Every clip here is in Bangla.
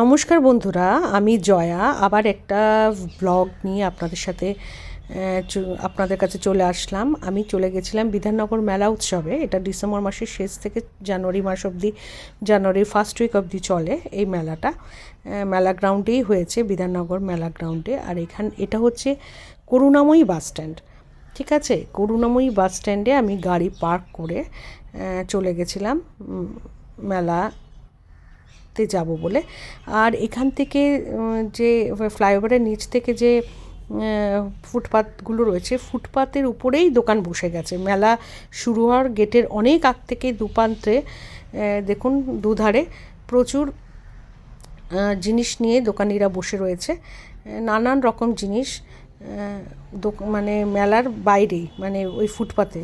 নমস্কার বন্ধুরা, আমি জয়া। আবার একটা ব্লগ নিয়ে আপনাদের সাথে আপনাদের কাছে চলে আসলাম। আমি চলে গেছিলাম বিধাননগর মেলা উৎসবে। এটা ডিসেম্বর মাসের শেষ থেকে জানুয়ারি মাস অবধি জানুয়ারির ফার্স্ট উইক অবধি চলে এই মেলাটা। মেলা গ্রাউন্ডেই হয়েছে, বিধাননগর মেলা গ্রাউন্ডে আর এখান, এটা হচ্ছে করুণাময়ী বাস স্ট্যান্ড ঠিক আছে? করুণাময়ী বাস স্ট্যান্ডে আমি গাড়ি পার্ক করে চলে গেছিলাম মেলা তে যাব বলে। আর এখান থেকে যে ফ্লাইওভারের নিচ থেকে যে আহ, ফুটপাতগুলো রয়েছে ফুটপাতের উপরেই দোকান বসে গেছে। মেলা শুরু হওয়ার গেটের অনেক আগ থেকে দুপান্তে দেখুন দুধারে প্রচুর জিনিস নিয়ে দোকানিরা বসে রয়েছে। নানান রকম জিনিস মানে মেলার বাইরেই মানে ওই ফুটপাতে।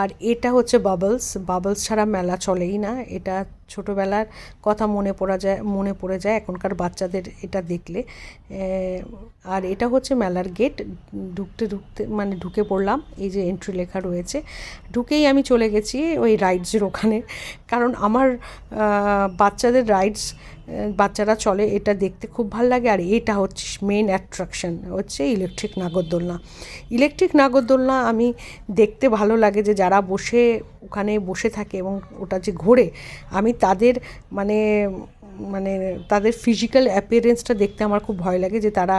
আর এটা হচ্ছে বাবলস। বাবলস ছাড়া মেলা চলেই না। এটা ছোটোবেলার কথা মনে পড়া যায়, মনে পড়ে যায় এখনকার বাচ্চাদের এটা দেখলে। আর এটা হচ্ছে মেলার গেট। ঢুকতে ঢুকতে মানে ঢুকে পড়লাম। এই যে এন্ট্রি লেখা রয়েছে। ঢুকেই আমি চলে গেছি ওই রাইডসের ওখানে। কারণ আমার বাচ্চাদের রাইডস বাচ্চারা চলে, এটা দেখতে খুব ভালো লাগে। আর এটা হচ্ছে মেন অ্যাট্রাকশন হচ্ছে ইলেকট্রিক নাগরদোলনা। ইলেকট্রিক নাগরদোলনা আমি দেখতে ভালো লাগে যে, যারা বসে, ওখানে বসে থাকে এবং ওটা যে ঘোরে, আমি তাদের মানে মানে তাদের ফিজিক্যাল অ্যাপিয়ারেন্সটা দেখতে আমার খুব ভয় লাগে যে, তারা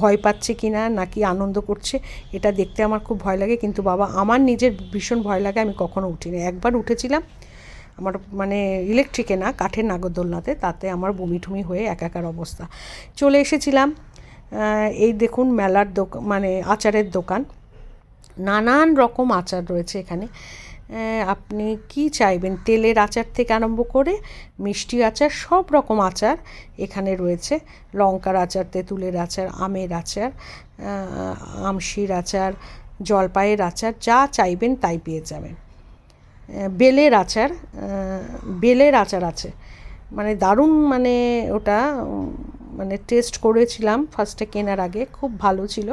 ভয় পাচ্ছে কি না নাকি আনন্দ করছে, এটা দেখতে আমার খুব ভয় লাগে। কিন্তু বাবা, আমার নিজের ভীষণ ভয় লাগে, আমি কখনো উঠিনি। একবার উঠেছিলাম আমার মানে ইলেকট্রিকে না, কাঠের নাগরদোলনাতে, তাতে আমার বমি ঠুমি হয়ে একাকার অবস্থা। চলে এসেছিলাম এই দেখুন মেলার দোকান মানে আচারের দোকান। নানান রকম আচার রয়েছে এখানে। আপনি কি চাইবেন? তেলের আচার থেকে আরম্ভ করে মিষ্টি আচার, সব রকম আচার এখানে রয়েছে। লঙ্কার আচার, তেঁতুলের আচার, আমের আচার আমশির আচার, জলপাইয়ের আচার, যা চাইবেন তাই পেয়ে যাবেন। বেলের আচার বেলের আচার আছে। মানে দারুণ মানে ওটা মানে টেস্ট করেছিলাম ফার্স্টে কেনার আগে, খুব ভালো ছিল।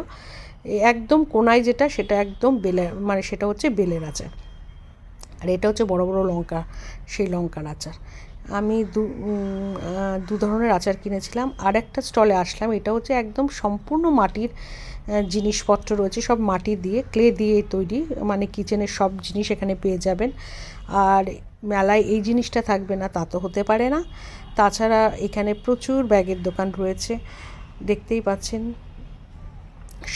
একদম কোনায় যেটা, সেটা একদম বেলে মানে সেটা হচ্ছে বেলের আচার। আর এটা হচ্ছে বড় বড় লঙ্কা, সেই লঙ্কার আচার। আমি দু দু ধরনের আচার কিনেছিলাম। আর একটা স্টলে আসলাম, এটা হচ্ছে একদম সম্পূর্ণ মাটির জিনিসপত্র রয়েছে, সব মাটি দিয়ে ক্লে দিয়ে তৈরি মানে কিচেনের সব জিনিস এখানে পেয়ে যাবেন। আর মেলায় এই জিনিসটা থাকবে না, তা তো হতে পারে না। তাছাড়া এখানে প্রচুর ব্যাগের দোকান রয়েছে, দেখতেই পাচ্ছেন।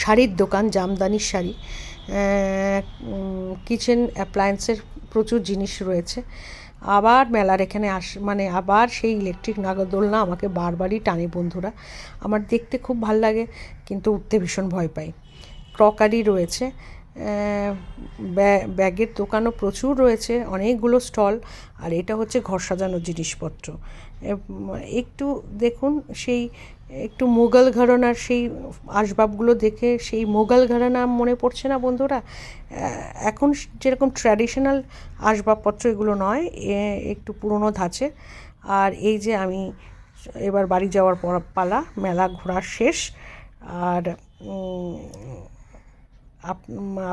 শাড়ির দোকান, জামদানির শাড়ি কিচেন অ্যাপ্লায়েন্সের প্রচুর জিনিস রয়েছে। আবার মেলার এখানে আস মানে আবার সেই ইলেকট্রিক নাগরদোলনা আমাকে বারবারই টানে বন্ধুরা। আমার দেখতে খুব ভালো লাগে, কিন্তু উঠতে ভীষণ ভয় পাই। ক্রকারি রয়েছে ব্যাগের দোকানও প্রচুর রয়েছে, অনেকগুলো স্টল, আর এটা হচ্ছে ঘর সাজানোর জিনিসপত্র। একটু দেখুন, সেই একটু মোগল ঘরানার সেই আসবাবগুলো দেখে সেই মোগল ঘরানা মনে পড়ছে না বন্ধুরা? এখন যেরকম ট্র্যাডিশনাল আসবাবপত্র এগুলো নয় একটু পুরনো ধাঁচে। আর এই যে আমি এবার বাড়ি যাওয়ার পর পালা, মেলা ঘোরা শেষ। আর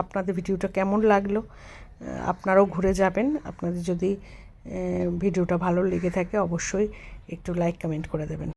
আপনাদের ভিডিওটা কেমন লাগল? আপনারাও ঘুরে যাবেন। আপনাদের যদি ভিডিওটা ভালো লেগে থাকে, অবশ্যই একটু লাইক কমেন্ট করে দেবেন।